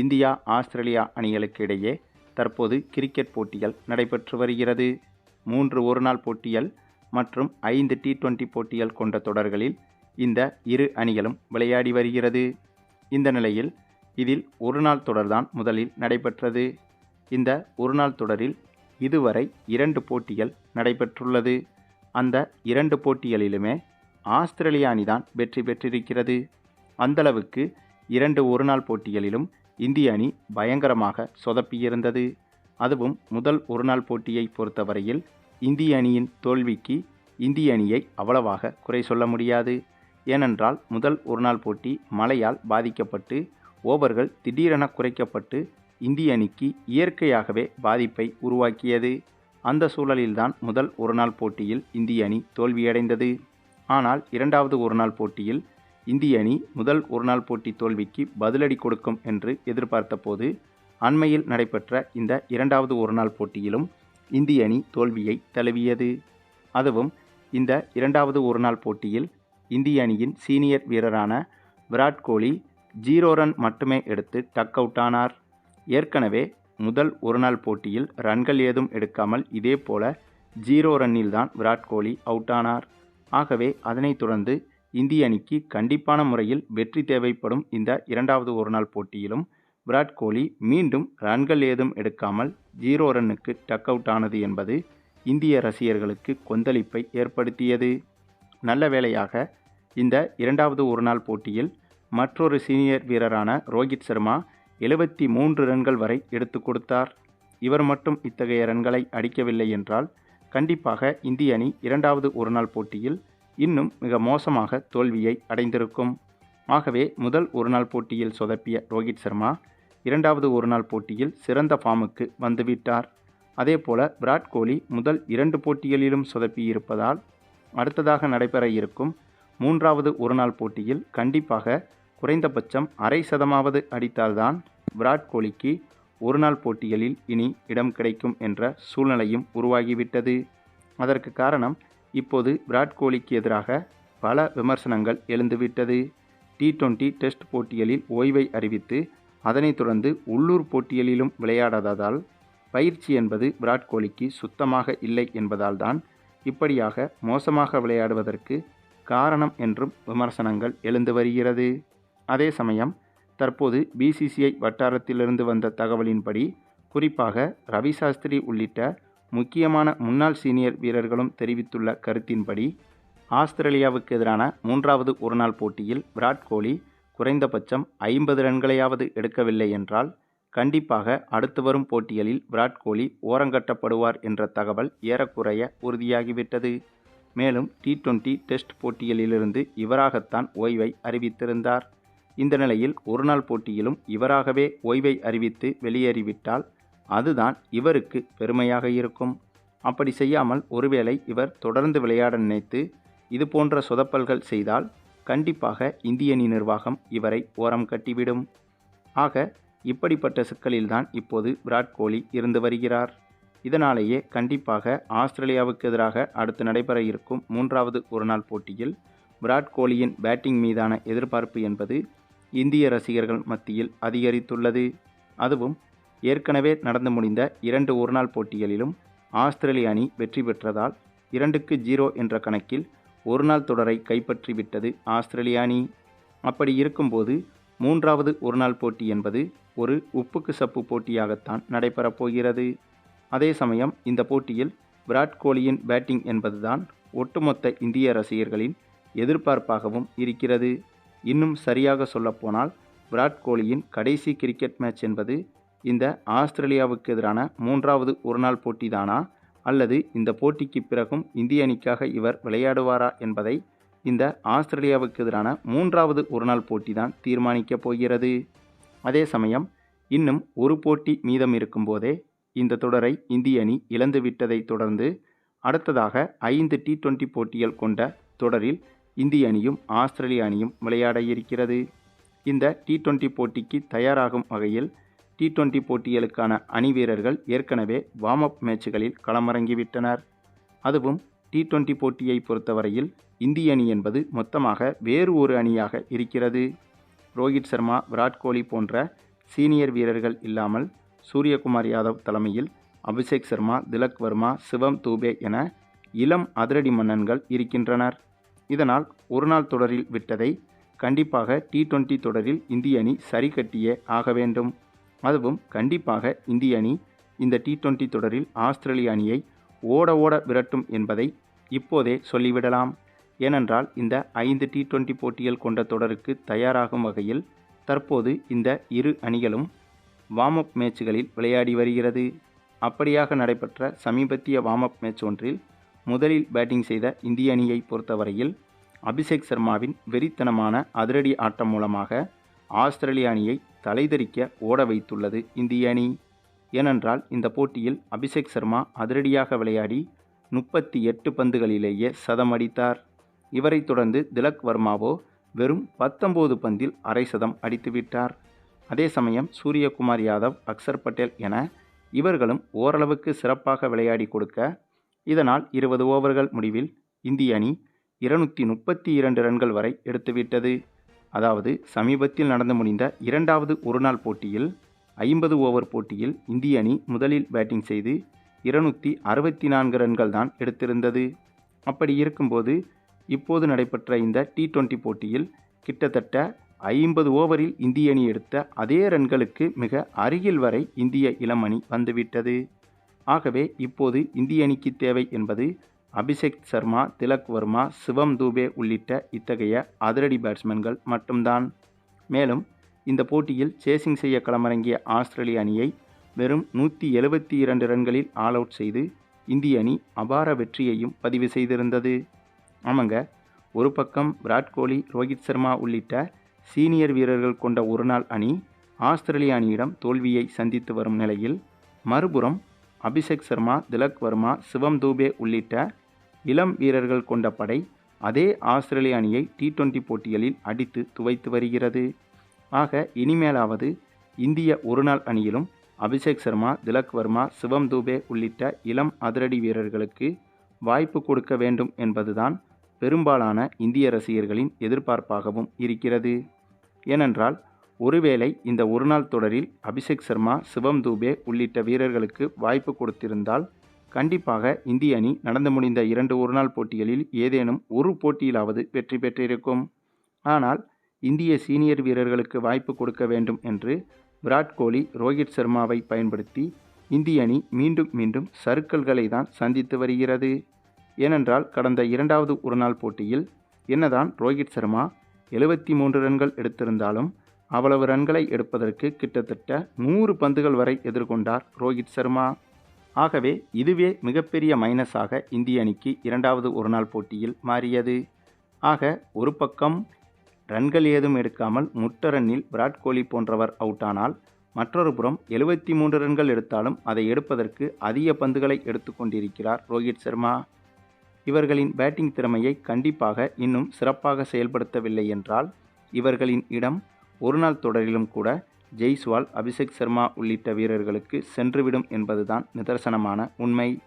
India Australia அணிகளுக்கு இடையே தற்போது கிரிக்கெட் போட்டிகள் நடைபெற்று வருகிறது. மூன்று ஒருநாள் போட்டிகள் மற்றும் ஐந்து டி டுவெண்டி போட்டிகள் கொண்ட தொடர்களில் இந்த இரு அணிகளும் விளையாடி வருகிறது. இந்த நிலையில் இதில் ஒருநாள் தொடர்தான் முதலில் நடைபெற்றது. இந்த ஒருநாள் தொடரில் இதுவரை இரண்டு போட்டிகள் நடைபெற்றுள்ளது. அந்த இரண்டு போட்டிகளிலுமே ஆஸ்திரேலிய அணிதான் வெற்றி பெற்றிருக்கிறது. அந்தளவுக்கு இரண்டு ஒருநாள் போட்டிகளிலும் இந்திய அணி பயங்கரமாக சொதப்பியிருந்தது. அதுவும் முதல் ஒருநாள் போட்டியை பொறுத்தவரையில் இந்திய அணியின் தோல்விக்கு இந்திய அணியை அவ்வளவாக குறை சொல்ல முடியாது. ஏனென்றால் முதல் ஒருநாள் போட்டி மழையால் பாதிக்கப்பட்டு ஓவர்கள் திடீரென குறைக்கப்பட்டு இந்திய அணிக்கு இயற்கையாகவே பாதிப்பை உருவாக்கியது. அந்த சூழலில்தான் முதல் ஒருநாள் போட்டியில் இந்திய அணி தோல்வியடைந்தது. ஆனால் இரண்டாவது ஒருநாள் போட்டியில் இந்திய அணி முதல் ஒருநாள் போட்டி தோல்விக்கு பதிலடி கொடுக்கும் என்று எதிர்பார்த்தபோது அண்மையில் நடைபெற்ற இந்த இரண்டாவது ஒருநாள் போட்டியிலும் இந்திய அணி தோல்வியை தழுவியது. அதுவும் இந்த இரண்டாவது ஒருநாள் போட்டியில் இந்திய அணியின் சீனியர் வீரரான விராட் கோலி ஜீரோ ரன் மட்டுமே எடுத்து டக் அவுட் ஆனார். ஏற்கனவே முதல் ஒருநாள் போட்டியில் ரன்கள் ஏதும் எடுக்காமல் இதே போல ஜீரோ ரன்னில்தான் விராட் கோலி அவுட் ஆனார். ஆகவே அதனைத் தொடர்ந்து இந்திய அணிக்கு கண்டிப்பான முறையில் வெற்றி தேவைப்படும் இந்த இரண்டாவது ஒருநாள் போட்டியிலும் விராட் கோலி மீண்டும் ரன்கள் ஏதும் எடுக்காமல் ஜீரோ ரன்னுக்கு டக் அவுட் ஆனது என்பது இந்திய ரசிகர்களுக்கு கொந்தளிப்பை ஏற்படுத்தியது. நல்ல வேளையாக இந்த இரண்டாவது ஒருநாள் போட்டியில் மற்றொரு சீனியர் வீரரான ரோஹித் சர்மா எழுபத்தி மூன்று ரன்கள் வரை எடுத்து கொடுத்தார். இவர் மட்டும் இத்தகைய ரன்களை அடிக்கவில்லை என்றால் கண்டிப்பாக இந்திய அணி இரண்டாவது ஒருநாள் போட்டியில் இன்னும் மிக மோசமாக தோல்வியை அடைந்திருக்கும். ஆகவே முதல் ஒருநாள் போட்டியில் சொதப்பிய ரோஹித் சர்மா இரண்டாவது ஒருநாள் போட்டியில் சிறந்த ஃபார்முக்கு வந்துவிட்டார். அதேபோல விராட் கோலி முதல் இரண்டு போட்டிகளிலும் சொதப்பியிருப்பதால் அடுத்ததாக நடைபெற இருக்கும் மூன்றாவது ஒருநாள் போட்டியில் கண்டிப்பாக குறைந்தபட்சம் அரை சதமாவது அடித்தால்தான் விராட் கோலிக்கு ஒருநாள் போட்டிகளில் இனி இடம் கிடைக்கும் என்ற சூழ்நிலையும் உருவாகிவிட்டது. அதற்கு காரணம் இப்போது விராட் கோலிக்கு எதிராக பல விமர்சனங்கள் எழுந்துவிட்டது. டி டுவெண்டி டெஸ்ட் போட்டிகளில் ஓய்வை அறிவித்து அதனைத் தொடர்ந்து உள்ளூர் போட்டிகளிலும் விளையாடாததால் பயிற்சி என்பது விராட் கோலிக்கு சுத்தமாக இல்லை என்பதால் தான் இப்படியாக மோசமாக விளையாடுவதற்கு காரணம் என்றும் விமர்சனங்கள் எழுந்து வருகிறது. அதே சமயம் தற்போது பிசிசிஐ வட்டாரத்திலிருந்து வந்த தகவலின்படி குறிப்பாக ரவி சாஸ்திரி உள்ளிட்ட முக்கியமான முன்னாள் சீனியர் வீரர்களும் தெரிவித்துள்ள கருத்தின்படி ஆஸ்திரேலியாவுக்கு எதிரான மூன்றாவது ஒருநாள் போட்டியில் விராட் கோலி குறைந்தபட்சம் ஐம்பது ரன்களையாவது எடுக்கவில்லை என்றால் கண்டிப்பாக அடுத்து வரும் போட்டிகளில் விராட் கோலி ஓரங்கட்டப்படுவார் என்ற தகவல் ஏறக்குறைய உறுதியாகிவிட்டது. மேலும் டி டுவெண்டி டெஸ்ட் போட்டிகளிலிருந்து இவராகத்தான் ஓய்வை அறிவித்திருந்தார். இந்த நிலையில் ஒருநாள் போட்டியிலும் இவராகவே ஓய்வை அறிவித்து வெளியேறிவிட்டால் அதுதான் இவருக்கு பெருமையாக இருக்கும். அப்படி செய்யாமல் ஒருவேளை இவர் தொடர்ந்து விளையாட நினைத்து இது போன்ற சொதப்பல்கள் செய்தால் கண்டிப்பாக இந்திய அணி நிர்வாகம் இவரை ஓரம் கட்டிவிடும். ஆக இப்படிப்பட்ட சிக்கலில்தான் இப்போது விராட் கோலி இருந்து வருகிறார். இதனாலேயே கண்டிப்பாக ஆஸ்திரேலியாவுக்கு எதிராக அடுத்து நடைபெற இருக்கும் மூன்றாவது ஒருநாள் போட்டியில் விராட் கோலியின் பேட்டிங் மீதான எதிர்பார்ப்பு என்பது இந்திய ரசிகர்கள் மத்தியில் அதிகரித்துள்ளது. அதுவும் ஏற்கனவே நடந்து முடிந்த இரண்டு ஒருநாள் போட்டிகளிலும் ஆஸ்திரேலிய அணி வெற்றி பெற்றதால் இரண்டுக்கு ஜீரோ என்ற கணக்கில் ஒருநாள் தொடரை கைப்பற்றிவிட்டது ஆஸ்திரேலிய அணி. அப்படி இருக்கும்போது மூன்றாவது ஒருநாள் போட்டி என்பது ஒரு உப்புக்கு சப்பு போட்டியாகத்தான் நடைபெறப் போகிறது. அதே சமயம் இந்த போட்டியில் விராட் கோலியின் பேட்டிங் என்பதுதான் ஒட்டுமொத்த இந்திய ரசிகர்களின் எதிர்பார்ப்பாகவும் இருக்கிறது. இன்னும் சரியாக சொல்லப்போனால் விராட் கோலியின் கடைசி கிரிக்கெட் மேட்ச் என்பது இந்த ஆஸ்திரேலியாவுக்கு எதிரான மூன்றாவது ஒருநாள் போட்டிதானா? அல்லது இந்த போட்டிக்கு பிறகும் இந்திய அணிக்காக இவர் விளையாடுவாரா என்பதை இந்த ஆஸ்திரேலியாவுக்கு எதிரான மூன்றாவது ஒருநாள் போட்டி தான் தீர்மானிக்கப் போகிறது. அதே சமயம் இன்னும் ஒரு போட்டி மீதம் இருக்கும்போதே இந்த தொடரை இந்திய அணி இழந்துவிட்டதை தொடர்ந்து அடுத்ததாக ஐந்து டி டுவெண்டி போட்டிகள் கொண்ட தொடரில் இந்திய அணியும் ஆஸ்திரேலிய அணியும் விளையாட இருக்கிறது. இந்த டி டுவெண்டி போட்டிக்கு தயாராகும் வகையில் டி டுவெண்டி போட்டிகளுக்கான அணி வீரர்கள் ஏற்கனவே வார்ம் அப் மேட்சுகளில் களமிறங்கிவிட்டனர். அதுவும் டி டுவெண்டி போட்டியை பொறுத்தவரையில் இந்திய அணி என்பது மொத்தமாக வேறு ஒரு அணியாக இருக்கிறது. ரோஹித் சர்மா விராட் கோலி போன்ற சீனியர் வீரர்கள் இல்லாமல் சூரியகுமார் யாதவ் தலைமையில் அபிஷேக் சர்மா திலக் வர்மா சிவம் தூபே என இளம் அதிரடி மன்னன்கள் இருக்கின்றனர். இதனால் ஒருநாள் தொடரில் விட்டதை கண்டிப்பாக டி டுவெண்டி தொடரில் இந்திய அணி சரி கட்டியே ஆக வேண்டும். அதுவும் கண்டிப்பாக இந்திய அணி இந்த டி டுவெண்ட்டி தொடரில் ஆஸ்திரேலிய அணியை ஓட ஓட விரட்டும் என்பதை இப்போதே சொல்லிவிடலாம். ஏனென்றால் இந்த ஐந்து டி டுவெண்ட்டி போட்டிகள் கொண்ட தொடருக்கு தயாராகும் வகையில் தற்போது இந்த இரு அணிகளும் வார்ம் அப் மேட்சுகளில் விளையாடி வருகிறது. அப்படியாக நடைபெற்ற சமீபத்திய வார்ம் அப் மேட்ச் ஒன்றில் முதலில் பேட்டிங் செய்த இந்திய அணியை பொறுத்தவரையில் அபிஷேக் சர்மாவின் வெறித்தனமான அதிரடி ஆட்டம் மூலமாக ஆஸ்திரேலிய அணியை தலைதெறிக்க ஓட வைத்துள்ளது இந்திய அணி. ஏனென்றால் இந்த போட்டியில் அபிஷேக் சர்மா அதிரடியாக விளையாடி முப்பத்தி எட்டு பந்துகளிலேயே சதம் அடித்தார். இவரைத் தொடர்ந்து திலக் வர்மாவோ வெறும் பத்தொம்போது பந்தில் அரை சதம் அடித்துவிட்டார். அதே சமயம் சூரியகுமார் யாதவ் அக்சர் பட்டேல் என இவர்களும் ஓரளவுக்கு சிறப்பாக விளையாடி கொடுக்க இதனால் இருபது ஓவர்கள் முடிவில் இந்திய அணி இருநூற்றி முப்பத்தி இரண்டு ரன்கள் வரை எடுத்துவிட்டது. அதாவது சமீபத்தில் நடந்து முடிந்த இரண்டாவது ஒருநாள் போட்டியில் ஐம்பது ஓவர் போட்டியில் இந்திய அணி முதலில் பேட்டிங் செய்து இருநூற்றி அறுபத்தி நான்கு ரன்கள் தான் எடுத்திருந்தது. அப்படி இருக்கும்போது இப்போது நடைபெற்ற இந்த டி டுவெண்ட்டி போட்டியில் கிட்டத்தட்ட ஐம்பது ஓவரில் இந்திய அணி எடுத்த அதே ரன்களுக்கு மிக அருகில் வரை இந்திய இளம் அணி வந்துவிட்டது. ஆகவே இப்போது இந்திய அணிக்கு தேவை என்பது அபிஷேக் சர்மா திலக் வர்மா சிவம் தூபே உள்ளிட்ட இத்தகைய அதிரடி பேட்ஸ்மேன்கள் மட்டும்தான். மேலும் இந்த போட்டியில் சேசிங் செய்ய களமிறங்கிய ஆஸ்திரேலிய அணியை வெறும் நூற்றி எழுபத்தி இரண்டு ரன்களில் ஆல் அவுட் செய்து இந்திய அணி அபார வெற்றியையும் பதிவு செய்திருந்தது. ஆமாங்க ஒரு பக்கம் விராட் கோலி ரோஹித் சர்மா உள்ளிட்ட சீனியர் வீரர்கள் கொண்ட ஒருநாள் அணி ஆஸ்திரேலிய அணியிடம் தோல்வியை சந்தித்து வரும் நிலையில் மறுபுறம் அபிஷேக் சர்மா திலக் வர்மா சிவம் தூபே உள்ளிட்ட இளம் வீரர்கள் கொண்ட படை அதே ஆஸ்திரேலிய அணியை டி டுவெண்டி போட்டிகளில் அடித்து துவைத்து வருகிறது. ஆக இனிமேலாவது இந்திய ஒருநாள் அணியிலும் அபிஷேக் சர்மா திலக் வர்மா சிவம் தூபே உள்ளிட்ட இளம் அதிரடி வீரர்களுக்கு வாய்ப்பு கொடுக்க வேண்டும் என்பதுதான் பெரும்பாலான இந்திய ரசிகர்களின் எதிர்பார்ப்பாகவும் இருக்கிறது. ஏனென்றால் ஒருவேளை இந்த ஒருநாள் தொடரில் அபிஷேக் சர்மா சிவம் தூபே உள்ளிட்ட வீரர்களுக்கு வாய்ப்பு கொடுத்திருந்தால் கண்டிப்பாக இந்திய அணி நடந்து முடிந்த இரண்டு ஒருநாள் போட்டிகளில் ஏதேனும் ஒரு போட்டியிலாவது வெற்றி பெற்றிருக்கும். ஆனால் இந்திய சீனியர் வீரர்களுக்கு வாய்ப்பு கொடுக்க வேண்டும் என்று விராட் கோலி ரோஹித் சர்மாவை பயன்படுத்தி இந்திய அணி மீண்டும் மீண்டும் சறுக்கல்களை தான் சந்தித்து வருகிறது. ஏனென்றால் கடந்த இரண்டாவது ஒருநாள் போட்டியில் என்னதான் ரோஹித் சர்மா எழுபத்தி மூன்று ரன்கள் எடுத்திருந்தாலும் அவ்வளவு ரன்களை எடுப்பதற்கு கிட்டத்தட்ட நூறு பந்துகள் வரை எதிர்கொண்டார் ரோஹித் சர்மா. ஆகவே இதுவே மிகப்பெரிய மைனஸாக இந்திய அணிக்கு இரண்டாவது ஒருநாள் போட்டியில் மாறியது. ஆக ஒரு பக்கம் ரன்கள் ஏதும் எடுக்காமல் முட்ட ரன்னில் விராட் கோலி போன்றவர் அவுட் ஆனால் மற்றொரு புறம் எழுபத்தி மூன்று ரன்கள் எடுத்தாலும் அதை எடுப்பதற்கு அதிக பந்துகளை எடுத்துக்கொண்டிருக்கிறார் ரோஹித் சர்மா. இவர்களின் பேட்டிங் திறமையை கண்டிப்பாக இன்னும் சிறப்பாக செயல்படுத்தவில்லை என்றால் இவர்களின் இடம் ஒருநாள் தொடரிலும் கூட ஜெய்ஸ்வால் அபிஷேக் சர்மா உள்ளிட்ட வீரர்களுக்கு சென்றுவிடும் என்பதுதான் நிதர்சனமான உண்மை.